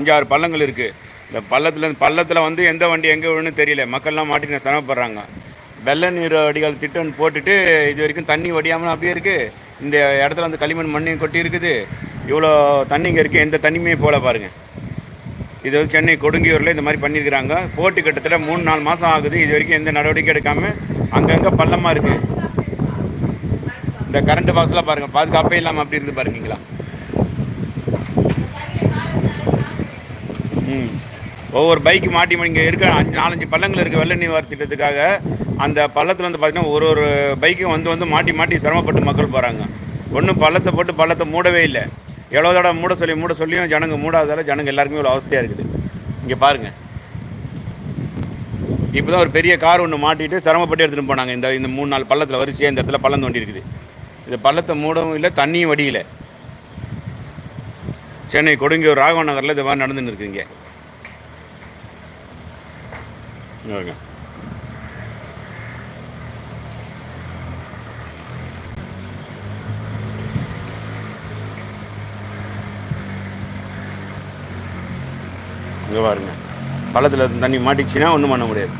அஞ்சாறு பள்ளங்கள் இருக்குது இந்த பள்ளத்தில் பள்ளத்தில் வந்து எந்த வண்டி எங்கே விழுன்னு தெரியல. மக்கள்லாம் மாட்டின சிரமப்படுறாங்க. வெள்ள நீர் வடிகால் திட்டம் போட்டுட்டு இது வரைக்கும் தண்ணி வடியாமல் அப்படியே இருக்குது இந்த இடத்துல வந்து களிமண் மண்ணையும் கொட்டி இருக்குது. இவ்வளோ தண்ணிங்க இருக்குது எந்த தண்ணியுமே போல பாருங்கள் இது வந்து சென்னை கொடுங்கியூரில் இந்த மாதிரி பண்ணியிருக்கிறாங்க. போட்டு கிட்டத்தட்ட மூணு நாலு மாதம் ஆகுது. இது வரைக்கும் எந்த நடவடிக்கை எடுக்காமல் அங்கங்கே பள்ளமாக இருக்குது இந்த கரண்ட் பாக்ஸ்லாம் பாருங்கள் பாதுகாப்பே இல்லாமல் அப்படி இருந்து பாருங்களா ஒவ்வொரு பைக்கு மாட்டி இங்கே இருக்க அஞ்சு நாலஞ்சு பள்ளங்கள் இருக்குது வெள்ள நீர் திட்டத்துக்காக. அந்த பள்ளத்தில் வந்து பார்த்திங்கன்னா ஒரு ஒரு பைக்கும் வந்து வந்து மாட்டி மாட்டி சிரமப்பட்டு மக்கள் போகிறாங்க ஒன்றும் பள்ளத்தை போட்டு பள்ளத்தை மூடவே இல்லை. எவ்வளோ தடவை மூட சொல்லி மூட சொல்லியும் ஜனங்க மூடாதால ஜனங்க எல்லாருக்குமே ஒரு அவஸ்தையாக இருக்குது. இங்கே பாருங்கள் இப்போ தான் ஒரு பெரிய கார் ஒன்று மாட்டிட்டு சிரமப்பட்டு எடுத்துகிட்டு போனாங்க. இந்த இந்த மூணு நாலு பள்ளத்தில் வரிசையாக இந்த இடத்துல பள்ளம் தோண்டி இருக்குது இது பள்ளத்தை மூடவும் இல்லை தண்ணியும் வடியில. சென்னை கொடுங்கியூர் ராகவ நகரில் இது மாதிரி நடந்துன்னு இருக்குங்க ஓகே இங்கே பாருங்க. பள்ளத்தில் தண்ணி மாட்டிச்சுன்னா ஒன்றும் பண்ண முடியாது.